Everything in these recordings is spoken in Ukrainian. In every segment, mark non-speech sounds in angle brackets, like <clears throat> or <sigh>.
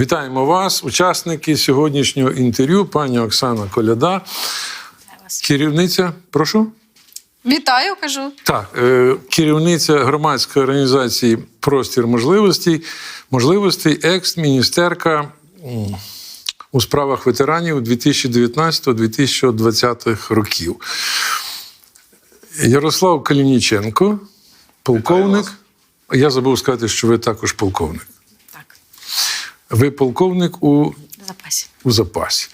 Вітаємо вас, учасники сьогоднішнього інтерв'ю, пані Оксана Коляда, керівниця. Прошу. Вітаю, кажу. Так, е, керівниця громадської організації Простір можливостей, можливостей, екс-міністерка у справах ветеранів 2019-2020 років. Ярослав Калініченко, полковник. Я забув сказати, що ви також полковник. Ви полковник у, запасі. у запасі.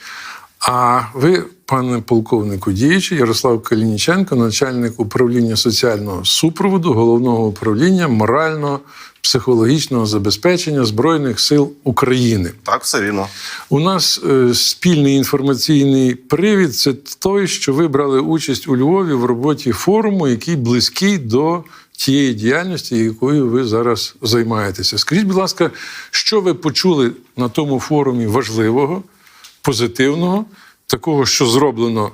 А ви, пане полковнику діючий, Ярослав Калініченко, начальник управління соціального супроводу головного управління морально-психологічного забезпечення Збройних сил України. Так, все вірно. У нас е, спільний інформаційний привід це той, що ви брали участь у Львові в роботі форуму, який близький до тієї діяльності, якою ви зараз займаєтеся. Скажіть, будь ласка, що ви почули на тому форумі важливого, позитивного, такого, що зроблено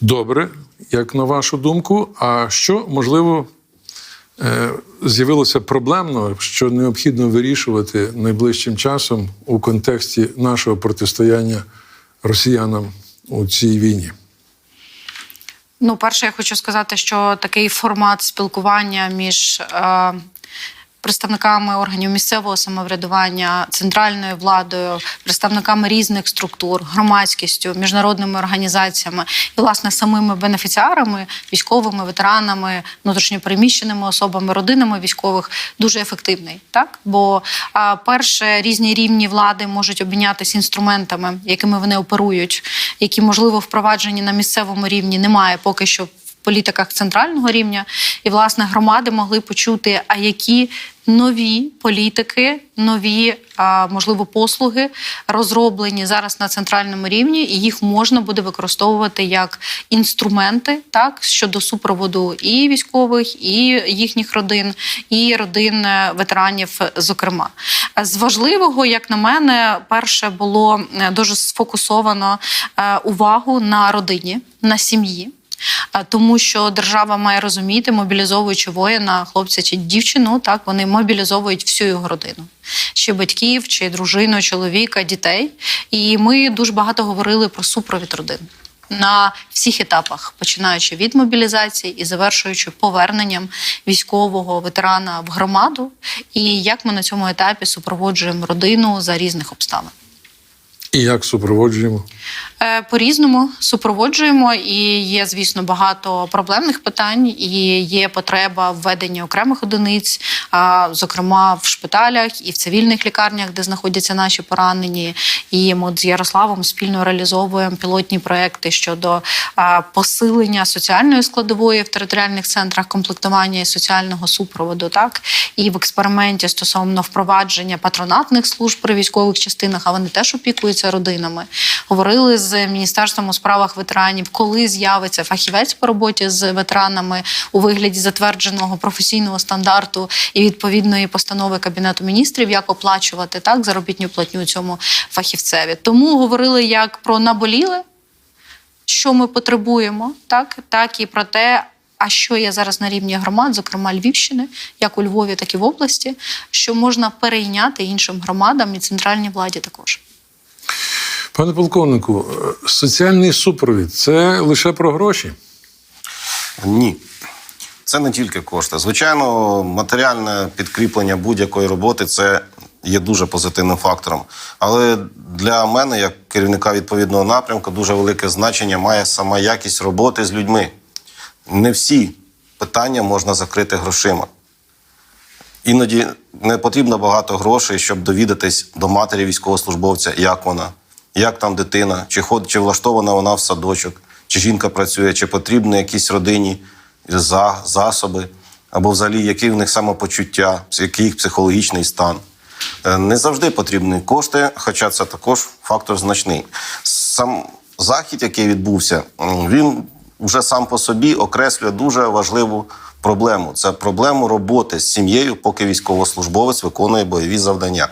добре, як на вашу думку, а що можливо е, з'явилося проблемно, що необхідно вирішувати найближчим часом у контексті нашого протистояння росіянам у цій війні. Ну, перше, я хочу сказати, що такий формат спілкування між е, представниками органів місцевого самоврядування, центральною владою, представниками різних структур, громадськістю, міжнародними організаціями і, власне, самими бенефіціарами, військовими, ветеранами, внутрішньопереміщеними особами, родинами військових дуже ефективний. Так, бо перше різні рівні влади можуть обмінятися інструментами, якими вони оперують, які можливо впроваджені на місцевому рівні, немає поки що. Політиках центрального рівня, і власне громади могли почути, а які нові політики, нові можливо послуги розроблені зараз на центральному рівні, і їх можна буде використовувати як інструменти, так щодо супроводу і військових, і їхніх родин, і родин е, ветеранів, зокрема. З важливого, як на мене, перше було е, дуже сфокусовано е, увагу на родині, на сім'ї. Тому що держава має розуміти, мобілізовуючи воїна, хлопця чи дівчину, так вони мобілізовують всю його родину, чи батьків, чи дружину, чоловіка, дітей. І ми дуже багато говорили про супровід родин на всіх етапах, починаючи від мобілізації і завершуючи поверненням військового ветерана в громаду, і як ми на цьому етапі супроводжуємо родину за різних обставин. І як супроводжуємо? Е, По-різному супроводжуємо, і є, звісно, багато проблемних питань. І є потреба введення окремих одиниць, зокрема в шпиталях і в цивільних лікарнях, де знаходяться наші поранені. І ми з Ярославом спільно реалізовуємо пілотні проекти щодо посилення соціальної складової в територіальних центрах комплектування і соціального супроводу. Так і в експерименті стосовно впровадження патронатних служб при військових частинах, а вони теж опікуються родинами. Говорили з міністерством у справах ветеранів, коли з'явиться фахівець по роботі з ветеранами у вигляді затвердженого професійного стандарту і відповідної постанови кабінету міністрів, як оплачувати так заробітню платню цьому фахівцеві. Тому говорили як про наболіле, що ми потребуємо, так, так і про те. А що є зараз на рівні громад, зокрема Львівщини, як у Львові, так і в області, що можна перейняти іншим громадам і центральній владі також. Пане полковнику, е, соціальний супровід це лише про гроші. Ні. Це не тільки кошти. Звичайно, матеріальне підкріплення будь-якої роботи це є дуже позитивним фактором. Але для мене, як керівника відповідного напрямку, дуже велике значення має сама якість роботи з людьми. Не всі питання можна закрити грошима. Іноді не потрібно багато грошей, щоб довідатись до матері військовослужбовця, як вона, як там дитина, чи ходить, чи влаштована вона в садочок, чи жінка працює, чи потрібні якісь родині за, засоби, або взагалі які в них самопочуття, який їх психологічний стан. Е, Не завжди потрібні кошти, хоча це також фактор значний. Сам захід, який відбувся, він вже сам по собі окреслює дуже важливу проблему. Це проблему роботи з сім'єю, поки військовослужбовець виконує бойові завдання.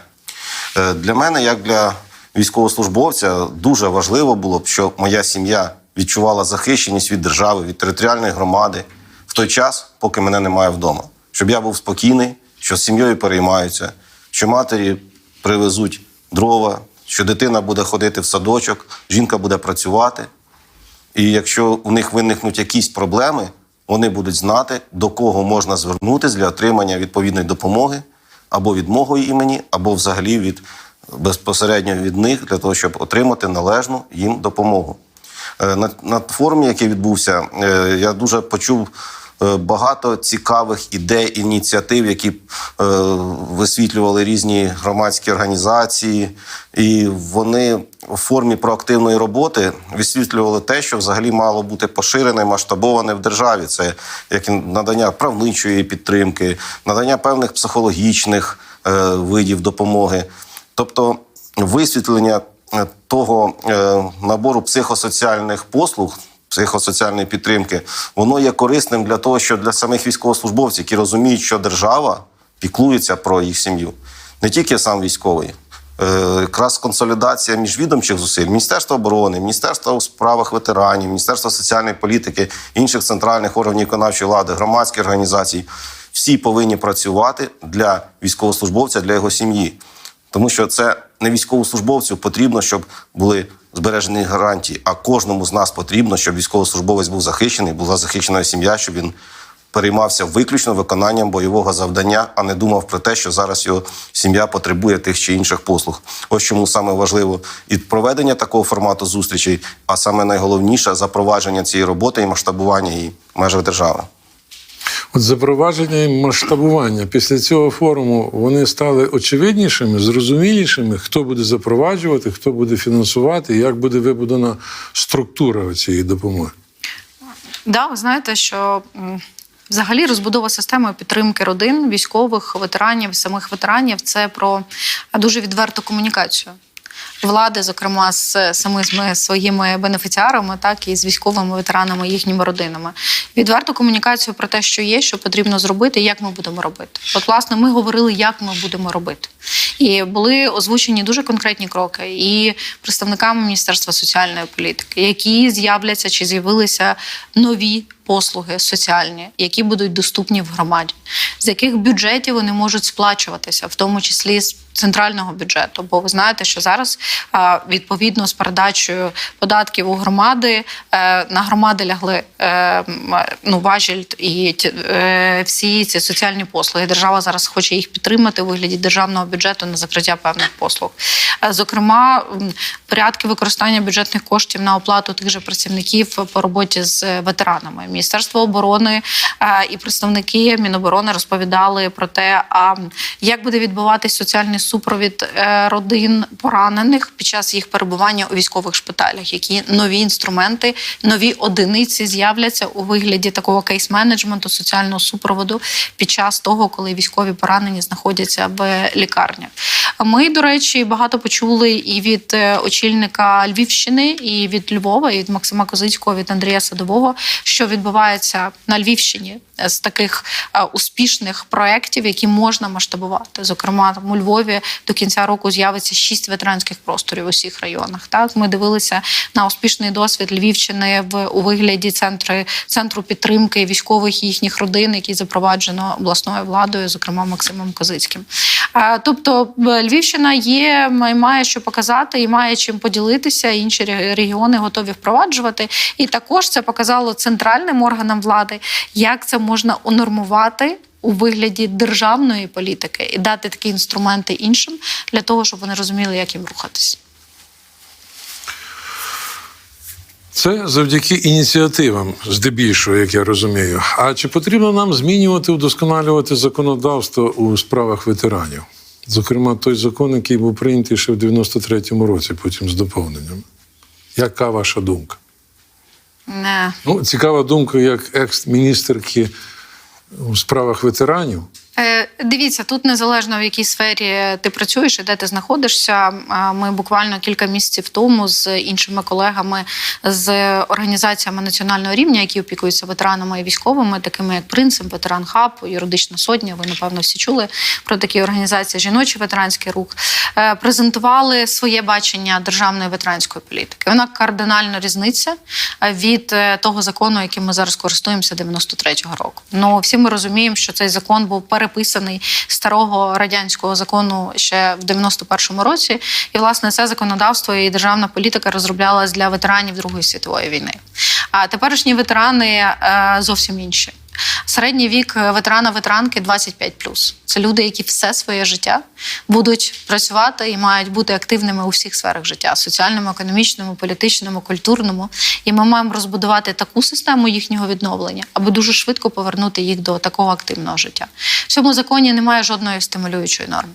Е, Для мене, як для військовослужбовця, дуже важливо було б, щоб моя сім'я відчувала захищеність від держави, від територіальної громади в той час, поки мене немає вдома. Щоб я був спокійний, що з сім'єю переймаються, що матері привезуть дрова, що дитина буде ходити в садочок, жінка буде працювати. І якщо у них виникнуть якісь проблеми, вони будуть знати, до кого можна звернутися для отримання відповідної допомоги або від мого імені, або взагалі від безпосередньо від них для того, щоб отримати належну їм допомогу. Е, На, на форумі, який відбувся, е, я дуже почув е, багато цікавих ідей, ініціатив, які висвітлювали різні громадські організації, і вони в формі проактивної роботи висвітлювали те, що взагалі мало бути поширене, масштабоване в державі. Це як надання правничої підтримки, надання певних психологічних видів допомоги. Тобто висвітлення е, того е, набору психосоціальних послуг, психосоціальної підтримки, воно є корисним для того, що для самих військовослужбовців, які розуміють, що держава піклується про їх сім'ю, не тільки сам військовий. Е, Якраз консолідація міжвідомчих зусиль Міністерства оборони, Міністерства у справах ветеранів, Міністерства соціальної політики, інших центральних органів виконавчої влади, громадських організацій всі повинні працювати для військовослужбовця, для його сім'ї. Тому що це не військовослужбовцю потрібно, щоб були збережені гарантії, а кожному з нас потрібно, щоб військовослужбовець був захищений, була захищена сім'я, щоб він переймався виключно виконанням бойового завдання, а не думав про те, що зараз його сім'я потребує тих чи інших послуг. Ось чому саме важливо і проведення такого формату зустрічей, а саме найголовніше запровадження цієї роботи і масштабування її в межах держави. От запровадження і масштабування після цього форуму вони стали очевиднішими, зрозумілішими, хто буде запроваджувати, хто буде фінансувати, як буде вибудована структура цієї допомоги. Да, ви знаєте, що взагалі розбудова системи підтримки родин, військових, ветеранів, самих ветеранів це про дуже відверту комунікацію. Влади, зокрема, з самими своїми бенефіціарами, так і з військовими ветеранами, їхніми родинами, відверту комунікацію про те, що є, що потрібно зробити, як ми будемо робити. От, власне, ми говорили, як ми будемо робити. І були озвучені дуже конкретні кроки і представниками Міністерства соціальної політики, які з'являться чи з'явилися нові послуги соціальні, які будуть доступні в громаді, з яких бюджетів вони можуть сплачуватися, в тому числі з центрального бюджету. Бо ви знаєте, що зараз відповідно з передачею податків у громади е, на громади лягли е, ну, важіль і е, всі ці соціальні послуги. Держава зараз хоче їх підтримати у вигляді державного бюджету на закриття певних послуг. Е, Зокрема, порядки використання бюджетних коштів на оплату тих же працівників по роботі з ветеранами. Міністерство оборони е, і представники Міноборони розповідали про те, а як буде відбуватись соціальний супровід е, родин поранених під час їх перебування у військових шпиталях, які нові інструменти, нові одиниці з'являться у вигляді такого кейс-менеджменту, соціального супроводу під час того, коли військові поранені знаходяться в лікарнях. Ми, до речі, багато почули і від е, очільника Львівщини, і від Львова, і від Максима Козицького, від Андрія Садового, що відбувається на Львівщині з таких е, успішних проєктів, які можна масштабувати. Зокрема, у Львові до кінця року з'явиться шість ветеранських просторів у всіх районах. Так ми дивилися на успішний досвід Львівщини в у вигляді центри центру підтримки військових і їхніх родин, які запроваджено обласною владою, зокрема Максимом Козицьким. Е, Тобто Львівщина є, має що показати і має чим поділитися. Інші регіони готові впроваджувати. І також це показало центральним органам влади, як це можна унормувати. У вигляді державної політики і дати такі інструменти іншим для того, щоб вони розуміли, як їм рухатись. Це завдяки ініціативам, здебільшого, як я розумію. А чи потрібно нам змінювати, удосконалювати законодавство у справах ветеранів? Зокрема, той закон, який був прийнятий ще в 93-му році, потім з доповненням. Яка ваша думка? Не. Ну, цікава думка, як екс-міністерки у справах ветеранів. Е, Дивіться, тут незалежно в якій сфері ти працюєш і де ти знаходишся. Ми буквально кілька місяців тому з іншими колегами з організаціями національного рівня, які опікуються ветеранами і військовими, такими як Принцип, Ветеран Хаб, Юридична Сотня. Ви напевно всі чули про такі організації Жіночий ветеранський рух. е, Презентували своє бачення державної ветеранської політики. Вона кардинально різниця е, від того закону, яким ми зараз користуємося 93-го року. Ну всі ми розуміємо, що цей закон був переписаний старого радянського закону ще в 91-му році. І власне це законодавство і державна політика розроблялась для ветеранів Другої світової війни. А теперішні ветерани е, зовсім інші. Середній вік ветерана ветеранки 25+. Це люди, які все своє життя будуть працювати і мають бути активними у всіх сферах життя: соціальному, економічному, політичному, культурному. І ми маємо розбудувати таку систему їхнього відновлення, аби дуже швидко повернути їх до такого активного життя. В цьому законі немає жодної стимулюючої норми.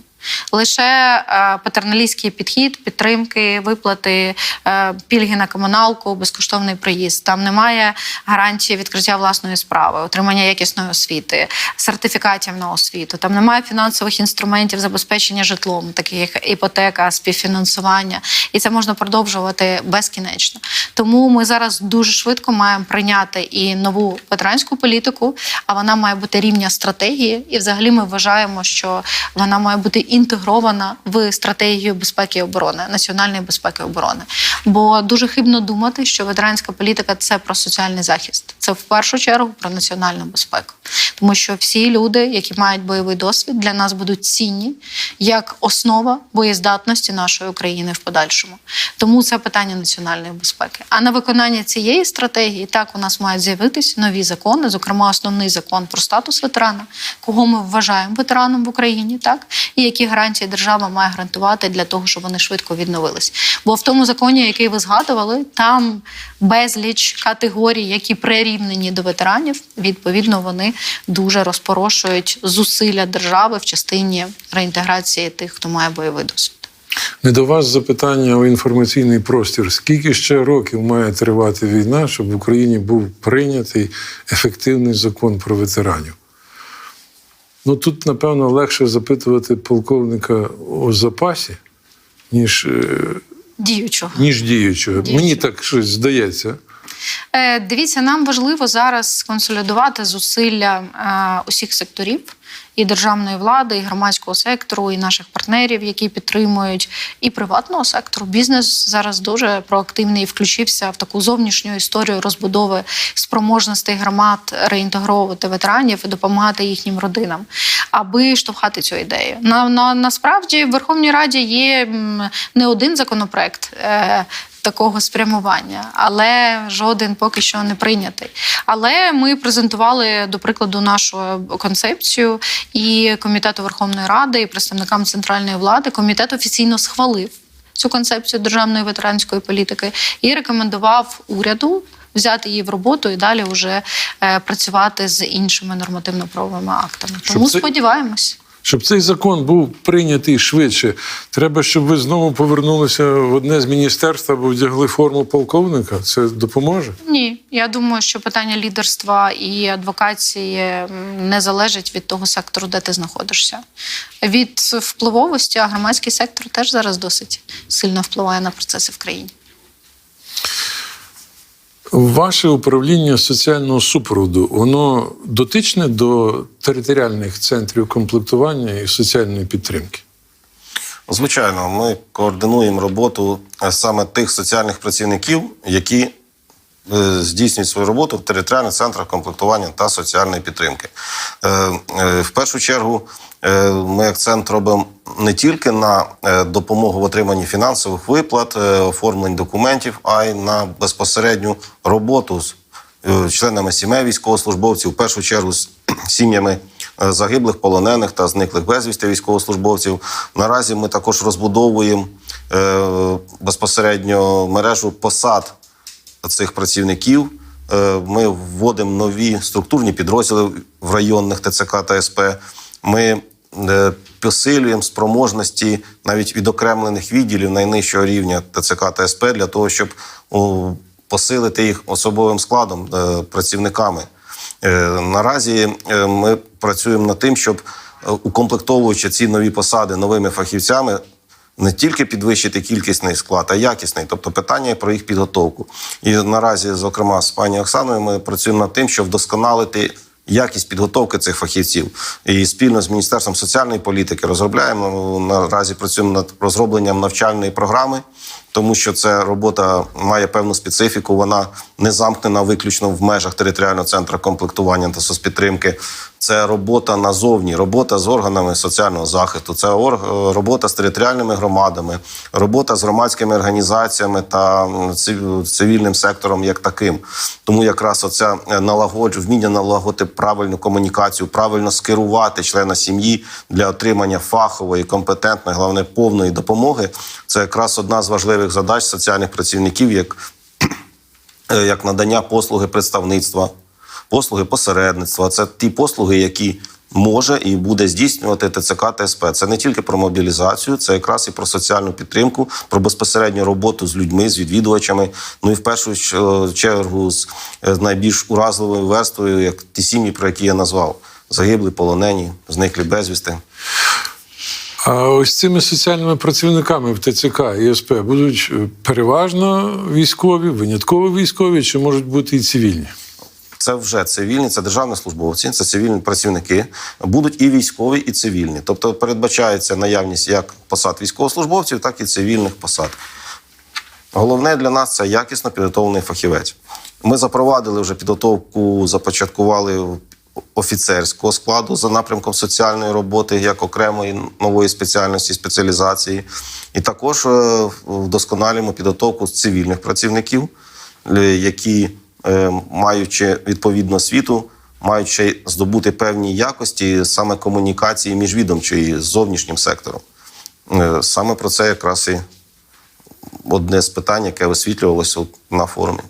Лише е, патерналістський підхід, підтримки, виплати, е, пільги на комуналку, безкоштовний проїзд. Там немає гарантії відкриття власної справи, отримання якісної освіти, сертифікатів на освіту. Там немає фінансових інструментів забезпечення житлом, таких як іпотека, співфінансування, і це можна продовжувати безкінечно. Тому ми зараз дуже швидко маємо прийняти і нову ветеранську політику, а вона має бути рівня стратегії. І взагалі ми вважаємо, що вона має бути інтегрована в стратегію безпеки і оборони, національної безпеки і оборони. Бо дуже хибно думати, що ветеранська політика це про соціальний захист, це в першу чергу про національну безпеку, тому що всі люди, які мають бойовий досвід, для нас будуть цінні як основа боєздатності нашої України в подальшому. Тому це питання національної безпеки. А на виконання цієї стратегії так у нас мають з'явитись нові закони, зокрема основний закон про статус ветерана, кого ми вважаємо ветераном в Україні, так і які гарантії держава має гарантувати для того, щоб вони швидко відновились. Бо в тому законі, який ви згадували, там безліч категорій, які прирівнені до ветеранів. Відповідно, вони дуже розпорошують зусилля держави в частині реінтеграції тих, хто має бойовий досвід. Не до вас запитання у інформаційний простір. Скільки ще років має тривати війна, щоб в Україні був прийнятий ефективний закон про ветеранів? Ну тут, напевно, легше запитувати полковника у запасі, ніж, е, Діючого. ніж діючого. Діючого. Мені так щось здається. Е, Дивіться, нам важливо зараз консолідувати зусилля е, усіх секторів і державної влади, і громадського сектору, і наших партнерів, які підтримують, і приватного сектору. Бізнес зараз дуже проактивний і включився в таку зовнішню історію розбудови спроможностей громад реінтегровувати ветеранів і допомагати їхнім родинам, аби штовхати цю ідею. На, на насправді в Верховній Раді є не один законопроект. Е, такого спрямування, але жоден поки що не прийнятий. Але ми презентували, до прикладу, нашу концепцію і комітету Верховної Ради, і представникам центральної влади. Комітет офіційно схвалив цю концепцію державної ветеранської політики і рекомендував уряду. Взяти її в роботу і далі вже е, працювати з іншими нормативно-правовими актами. Щоб Тому це- сподіваємось. Щоб цей закон був прийнятий швидше, треба, щоб ви знову повернулися в одне з міністерств або вдягли форму полковника. Це допоможе? Ні, я думаю, що питання лідерства і адвокації не залежить від того сектору, де ти знаходишся. Від впливовості, а громадський сектор теж зараз досить сильно впливає на процеси в країні. Ваше управління соціального супроводу, воно дотичне до територіальних центрів комплектування і соціальної підтримки. Звичайно, ми координуємо роботу е, саме тих соціальних працівників, які здійснюють свою роботу в територіальних центрах комплектування та соціальної підтримки. Е, е, В першу чергу е, ми акцент робимо не тільки на е, допомогу в отриманні фінансових виплат, е, оформлень документів, а й на безпосередню роботу з е, членами сімей військовослужбовців, в першу чергу з сім'ями е, загиблих, полонених та зниклих безвісти військовослужбовців. Наразі ми також розбудовуємо е, безпосередньо мережу посад цих працівників. Е, Ми вводимо нові структурні підрозділи в районних ТЦК та СП. Ми е, посилюємо спроможності навіть відокремлених відділів найнижчого рівня ТЦК та СП для того, щоб посилити їх особовим складом, е, працівниками. Наразі ми працюємо над тим, щоб укомплектовуючи ці нові посади новими фахівцями, не тільки підвищити кількісний склад, а якісний, тобто питання про їх підготовку. І наразі, зокрема, з пані Оксаною, ми працюємо над тим, щоб вдосконалити якість підготовки цих фахівців. І спільно з Міністерством соціальної політики розробляємо наразі працюємо над розробленням навчальної програми. тому що ця робота має певну специфіку. Вона не замкнена виключно в межах територіального центру комплектування та соцпідтримки. Це робота назовні, робота з органами соціального захисту, це орг- робота з територіальними громадами, робота з громадськими організаціями та цивільним сектором як таким. Тому якраз оця е, налагодж, вміння налагодити правильну комунікацію, правильно скерувати члена сім'ї для отримання фахової, компетентної, головне повної допомоги. Це якраз одна з важливих задач соціальних працівників, як <clears throat> е, як надання послуги представництва, послуги посередництва. Це ті послуги, які може і буде здійснювати ТЦК ТСП. Це не тільки про мобілізацію, це якраз і про соціальну підтримку, про безпосередню роботу з людьми, з відвідувачами. Ну і в першу чергу з е, найбільш уразливою верствою, як ті сім'ї, про які я назвав: загиблі, полонені, зниклі безвісти. А ось цими соціальними працівниками в ТЦК і СП будуть е, переважно військові, винятково військові, чи можуть бути і цивільні? Це вже цивільні, це державні службовці, це цивільні працівники. Будуть і військові, і цивільні. Тобто передбачається наявність як посад військовослужбовців, так і цивільних посад. Головне для нас це якісно підготовлений фахівець. Ми запровадили вже підготовку, започаткували офіцерського складу за напрямком соціальної роботи як окремої нової спеціальності спеціалізації, і також е, вдосконалюємо підготовку цивільних працівників, е, які, маючи відповідну освіту, маючи здобути певні якості саме комунікації міжвідомчої з зовнішнім сектором. Е, Саме про це якраз і одне з питань, яке висвітлювалося на форумі.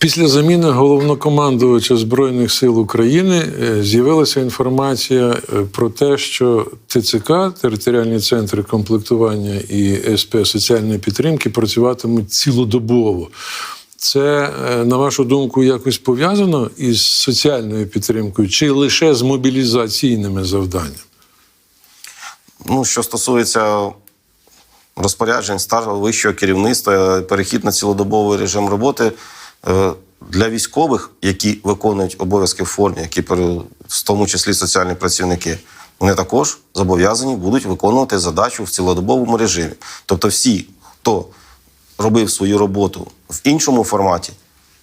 Після заміни головнокомандувача Збройних сил України е, з'явилася інформація е, про те, що ТЦК, територіальні центри комплектування і СП соціальної підтримки працюватимуть цілодобово. Це, е, на вашу думку, якось пов'язано із соціальною підтримкою чи лише з мобілізаційними завданнями? Ну, що стосується розпоряджень старшого вищого керівництва, перехід на цілодобовий режим роботи для військових, які виконують обов'язки в формі, які в тому числі соціальні працівники, вони також зобов'язані будуть виконувати задачу в цілодобовому режимі. Тобто, всі, хто робив свою роботу в іншому форматі,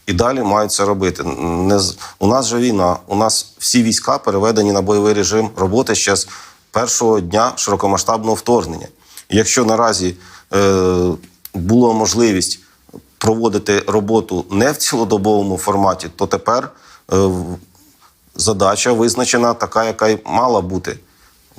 і далі мають це робити. Не з- у нас же війна, у нас всі війська переведені на бойовий режим роботи ще з першого дня широкомасштабного вторгнення. Якщо наразі е, була можливість проводити роботу не в цілодобовому форматі, то тепер е, задача визначена така, яка й мала бути.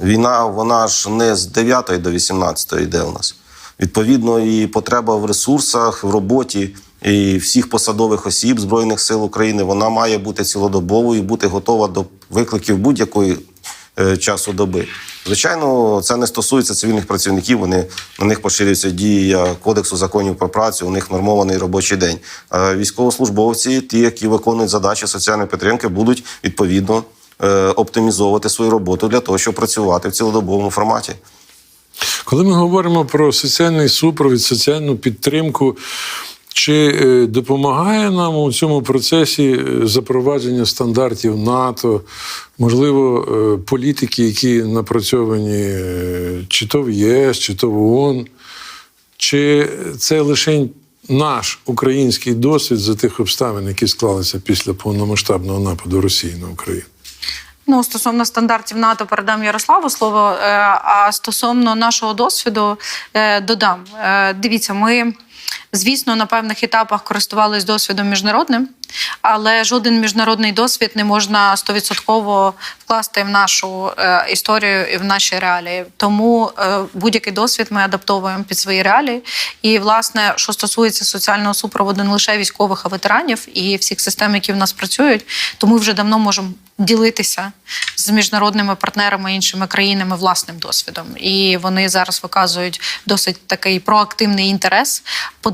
Війна, вона ж не з 9 до 18 йде у нас. Відповідно, і потреба в ресурсах, в роботі і всіх посадових осіб Збройних сил України вона має бути цілодобовою бути готова до викликів будь-якої е, часу доби. Звичайно, це не стосується цивільних працівників. Вони на них поширюються дії кодексу законів про працю. У них нормований робочий день. А військовослужбовці, ті, які виконують задачі соціальної підтримки, будуть відповідно е, оптимізовувати свою роботу для того, щоб працювати в цілодобовому форматі. Коли ми говоримо про соціальний супровід, соціальну підтримку, чи е, допомагає нам у цьому процесі е, запровадження стандартів НАТО, можливо, е, політики, які напрацьовані чи то в ЄС, чи то в ООН, чи це лише наш український досвід за тих обставин, які склалися після повномасштабного нападу Росії на Україну? Ну, стосовно стандартів НАТО, передам Ярославу слово. А стосовно нашого досвіду, додам. Дивіться, ми, звісно, на певних етапах користувалися досвідом міжнародним, але жоден міжнародний досвід не можна стовідсотково вкласти в нашу е, історію і в наші реалії. Тому е, будь-який досвід ми адаптовуємо під свої реалії. І, власне, що стосується соціального супроводу не лише військових, а ветеранів і всіх систем, які в нас працюють, то ми вже давно можемо ділитися з міжнародними партнерами іншими країнами власним досвідом. І вони зараз виказують досить такий проактивний інтерес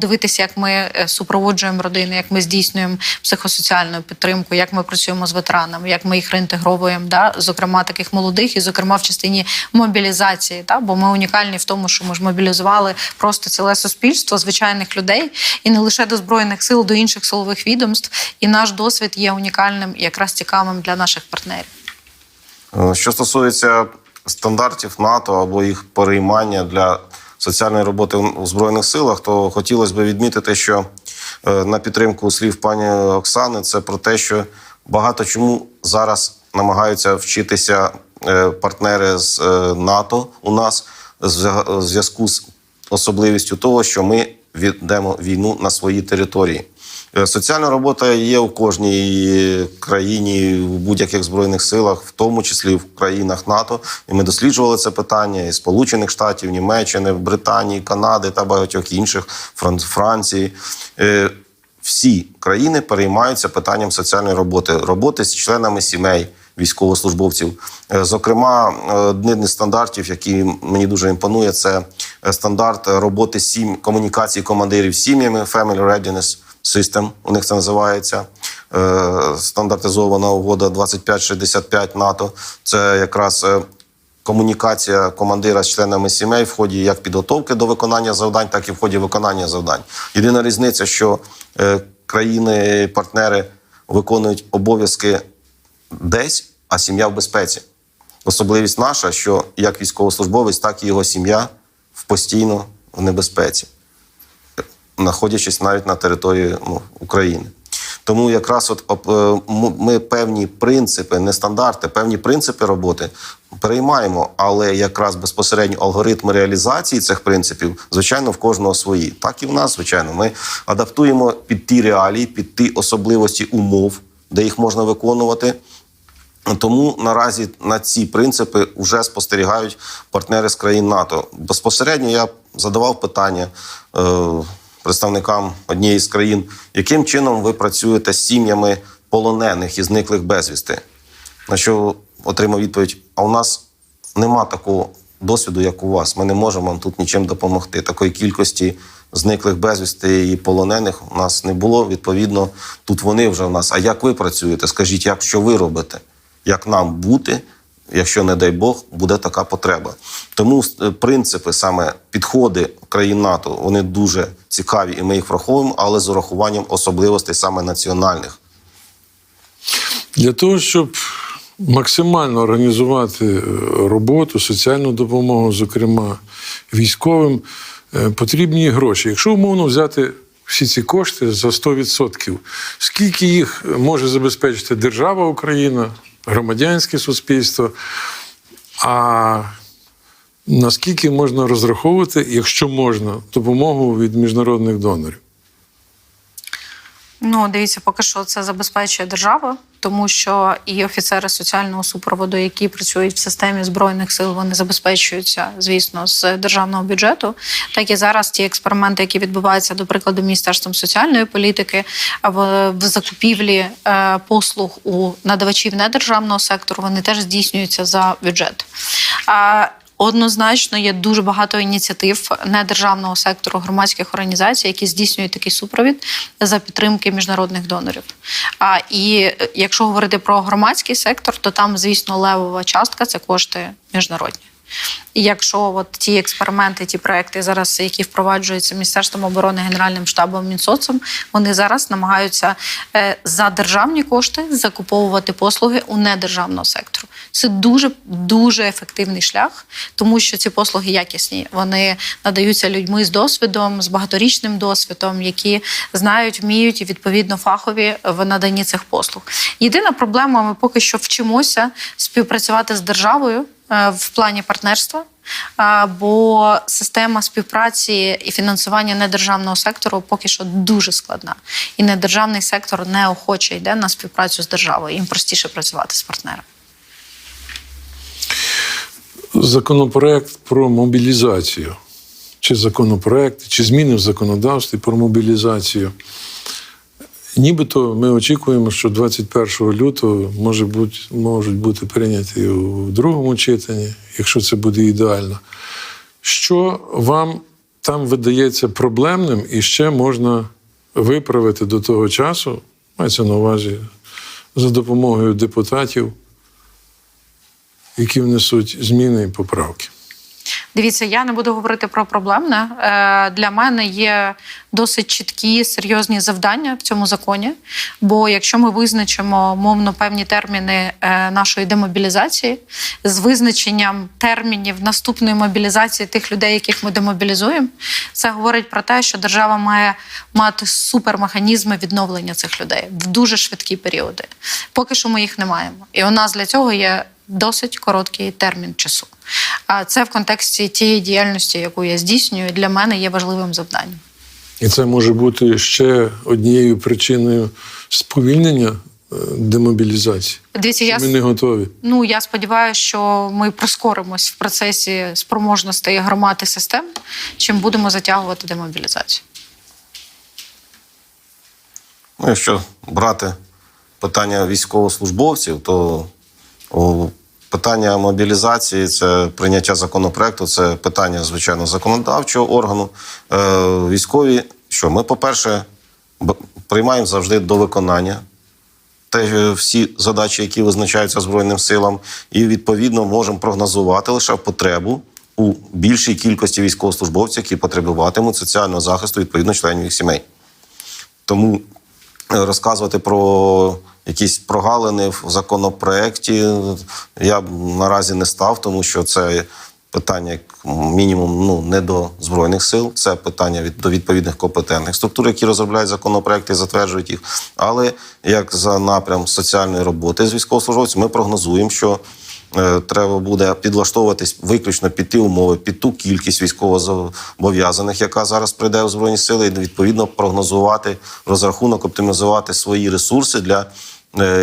подивитися, як ми е, супроводжуємо родини, як ми здійснюємо психосоціальну підтримку, як ми працюємо з ветеранами, як ми їх реінтегровуємо, да? зокрема таких молодих, і зокрема в частині мобілізації. Да? Бо ми унікальні в тому, що ми ж мобілізували просто ціле суспільство звичайних людей, і не лише до збройних сил, до інших силових відомств. І наш досвід є унікальним і якраз цікавим для наших партнерів. Е, Що стосується стандартів НАТО або їх переймання для соціальної роботи у Збройних силах, то хотілося б відмітити, що е, на підтримку слів пані Оксани, це про те, що багато чому зараз намагаються вчитися е, партнери з е, НАТО у нас в зв'язку з особливістю того, що ми ведемо війну на своїй території. Е, Соціальна робота є у кожній країні, у будь-яких збройних силах, в тому числі в країнах НАТО. І ми досліджували це питання і Сполучених Штатів, Німеччини, Британії, Канади та багатьох інших Фран- Франції. Е, Всі країни переймаються питанням соціальної роботи, роботи з членами сімей військовослужбовців. Е, Зокрема, один із стандартів, який мені дуже імпонує, це стандарт роботи сім комунікації командирів сім'ями Family Readiness System, у них це називається. Е, Стандартизована угода 2565 НАТО. Це якраз е, комунікація командира з членами сімей в ході як підготовки до виконання завдань, так і в ході виконання завдань. Єдина різниця, що е, країни-партнери виконують обов'язки десь, а сім'я в безпеці. Особливість наша, що як військовослужбовець, так і його сім'я постійно в небезпеці, знаходячись навіть на території ну, України. Тому якраз от е, ми певні принципи, не стандарти, певні принципи роботи переймаємо, але якраз безпосередньо алгоритми реалізації цих принципів, звичайно, в кожного свої. Так і в нас, звичайно, ми адаптуємо під ті реалії, під ті особливості умов, де їх можна виконувати. Тому наразі на ці принципи вже спостерігають партнери з країн НАТО. Безпосередньо я задавав питання е, представникам однієї з країн, яким чином ви працюєте з сім'ями полонених і зниклих безвісти. На що отримав відповідь: а у нас нема такого досвіду, як у вас. Ми не можемо вам тут нічим допомогти. Такої кількості зниклих безвісти і полонених у нас не було. Відповідно, тут вони вже у нас. А як ви працюєте? Скажіть, як що ви робите? Як нам бути, якщо, не дай Бог, буде така потреба? Тому е, принципи, саме підходи країн НАТО, вони дуже цікаві, і ми їх враховуємо, але з урахуванням особливостей саме національних. Для того, щоб максимально організувати е, роботу, соціальну допомогу, зокрема військовим, е, потрібні гроші. Якщо умовно взяти всі ці кошти за 100%, скільки їх може забезпечити держава Україна, громадянське суспільство, а наскільки можна розраховувати, якщо можна, допомогу від міжнародних донорів? Ну, дивіться, поки що це забезпечує держава, тому що і офіцери соціального супроводу, які працюють в системі збройних сил, вони забезпечуються, звісно, з державного бюджету. Так і зараз ті експерименти, які відбуваються, до прикладу, міністерством соціальної політики, в, закупівлі е, послуг у надавачів недержавного сектору, вони теж здійснюються за бюджет. Однозначно є дуже багато ініціатив недержавного сектору громадських організацій, які здійснюють такий супровід за підтримки міжнародних донорів. А і е, якщо говорити про громадський сектор, то там, звісно, левова частка це кошти міжнародні. Якщо от ті експерименти, ті проекти зараз, які впроваджуються Міністерством оборони, Генеральним штабом Мінсоцом, вони зараз намагаються е, за державні кошти закуповувати послуги у недержавного сектору. Це дуже дуже ефективний шлях, тому що ці послуги якісні. Вони надаються людьми з досвідом, з багаторічним досвідом, які знають, вміють і відповідно фахові в наданні цих послуг. Єдина проблема, ми поки що вчимося співпрацювати з державою в плані партнерства. Бо система співпраці і фінансування недержавного сектору поки що дуже складна, і недержавний сектор неохоче йде на співпрацю з державою. Їм простіше працювати з партнером. законопроект про мобілізацію, чи законопроект, чи зміни в законодавстві про мобілізацію. Нібито ми очікуємо, що 21 лютого може бути, можуть бути прийняті у другому читанні, якщо це буде ідеально. Що вам там видається проблемним і ще можна виправити до того часу, мається на увазі за допомогою депутатів, які внесуть зміни і поправки? Дивіться, я не буду говорити про проблемне. Е, Для мене є досить чіткі серйозні завдання в цьому законі. Бо якщо ми визначимо мовно певні терміни е, нашої демобілізації з визначенням термінів наступної мобілізації тих людей, яких ми демобілізуємо, це говорить про те, що держава має мати супермеханізми відновлення цих людей в дуже швидкі періоди. Поки що ми їх не маємо. І у нас для цього є досить короткий термін часу. А це в контексті тієї діяльності, яку я здійснюю, для мене є важливим завданням. І це може бути ще однією причиною сповільнення е, демобілізації. Дивіться, я Ми не готові. Ну я сподіваюся, що ми прискоримось в процесі спроможностей громад і систем, чим будемо затягувати демобілізацію. Ну, якщо брати питання військовослужбовців, то питання мобілізації, це прийняття законопроекту, це питання, звичайно, законодавчого органу. Е, військові, що ми, по-перше, приймаємо завжди до виконання те, е, всі задачі, які визначаються Збройним силам, і відповідно можемо прогнозувати лише потребу у більшій кількості військовослужбовців, які потребуватимуть соціального захисту відповідно членів їх сімей. Тому е, розказувати про якісь прогалини в законопроекті я б наразі не став, тому що це питання як мінімум ну не до збройних сил, це питання від до відповідних компетентних структур, які розробляють законопроекти затверджують їх. Але як за напрям соціальної роботи з військовослужбовцями, ми прогнозуємо, що Е, Треба буде підлаштовуватись виключно під ті умови, під ту кількість військовозобов'язаних, яка зараз прийде в збройні сили, і відповідно прогнозувати розрахунок, оптимізувати свої ресурси для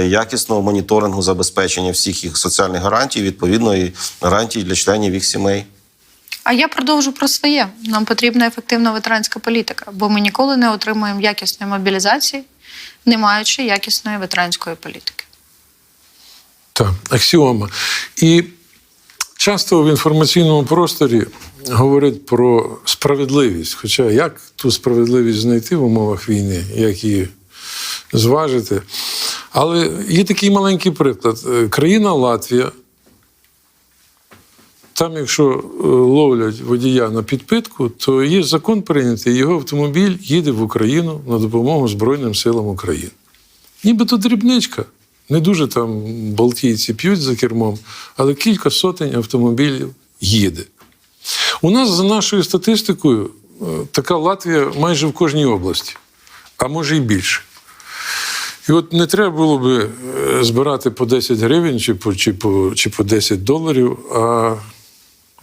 якісного моніторингу забезпечення всіх їх соціальних гарантій, відповідно і гарантій для членів їх сімей. А я продовжу про своє. Нам потрібна ефективна ветеранська політика, бо ми ніколи не отримуємо якісної мобілізації, не маючи якісної ветеранської політики. Так, аксіома. І часто в інформаційному просторі говорять про справедливість. Хоча як ту справедливість знайти в умовах війни, як її зважити. Але є такий маленький приклад. Е, Країна Латвія. Там, якщо е, ловлять водія на підпитку, то є закон прийнятий, його автомобіль їде в Україну на допомогу Збройним силам України. Нібито дрібничка. Не дуже там балтійці п'ють за кермом, але кілька сотень автомобілів їде. У нас, за нашою статистикою, е, така Латвія майже в кожній області, а може і більше. І от не треба було би е, збирати по 10 гривень чи по, чи по, чи по 10 доларів, а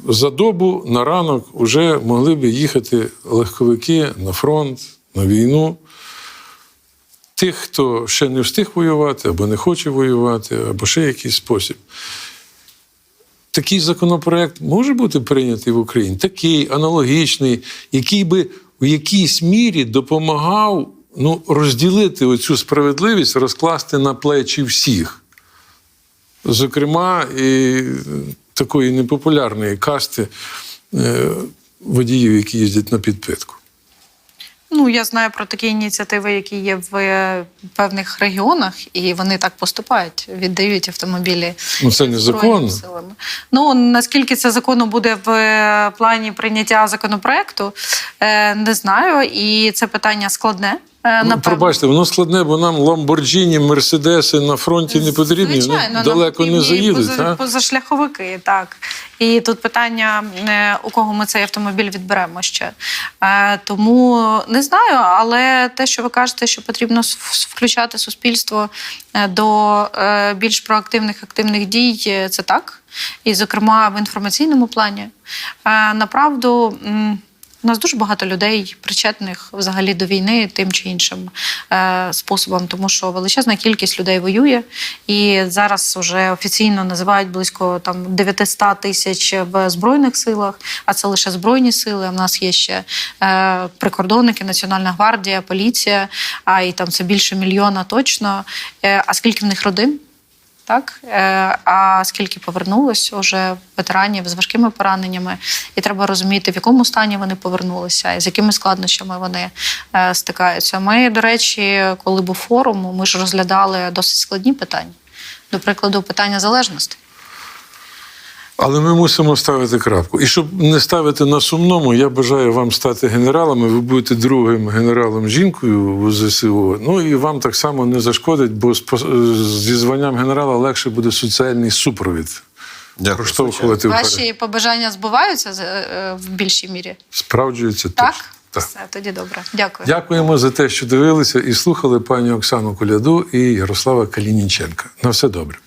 за добу на ранок вже могли б їхати легковики на фронт, на війну. Тих, хто ще не встиг воювати, або не хоче воювати, або ще якийсь спосіб. Такий законопроект може бути прийнятий в Україні, такий аналогічний, який би в якійсь мірі допомагав ну, розділити оцю справедливість, розкласти на плечі всіх. Зокрема, і такої непопулярної касти е, водіїв, які їздять на підпитку. Ну, я знаю про такі ініціативи, які є в е, певних регіонах, і вони так поступають, віддають автомобілі. Ну, це не законно. силами. Ну наскільки це законно буде в е, плані прийняття законопроекту, не знаю. І це питання складне. Е, Ну, напевно. пробачте, воно складне, бо нам Ламборджіні, Мерседеси на фронті не потрібні. Звичайно, вони нам далеко не заїдуть. поза- позашляховики, так. І тут питання, е, у кого ми цей автомобіль відберемо ще. Е, Тому не знаю, але те, що ви кажете, що потрібно включати суспільство до більш проактивних активних дій, це так. І, зокрема, в інформаційному плані. Направду. У нас дуже багато людей причетних взагалі до війни тим чи іншим е, способом, тому що величезна кількість людей воює, і зараз вже офіційно називають близько там 900 тисяч в збройних силах, а це лише збройні сили. В нас є ще е, прикордонники, Національна гвардія, поліція, а і там це більше мільйона точно. Е, а скільки в них родин? Так, Е, а скільки повернулось уже ветеранів з важкими пораненнями, і треба розуміти, в якому стані вони повернулися, і з якими складнощами вони е, стикаються. Ми, до речі, коли був форум, ми ж розглядали досить складні питання. До прикладу, питання залежності. Але ми мусимо ставити крапку. І щоб не ставити на сумному, я бажаю вам стати генералами. Ви будете другим генералом жінкою у ЗСУ. Ну і вам так само не зашкодить, бо з зі званням генерала легше буде соціальний супровід. Дякую. Проштовхувати вперед. Ваші побажання збуваються з- е, в більшій мірі? Справджується Так? теж. Так. Все, тоді добре. Дякую. Дякуємо за те, що дивилися і слухали пані Оксану Коляду і Ярослава Калініченка. На все добре.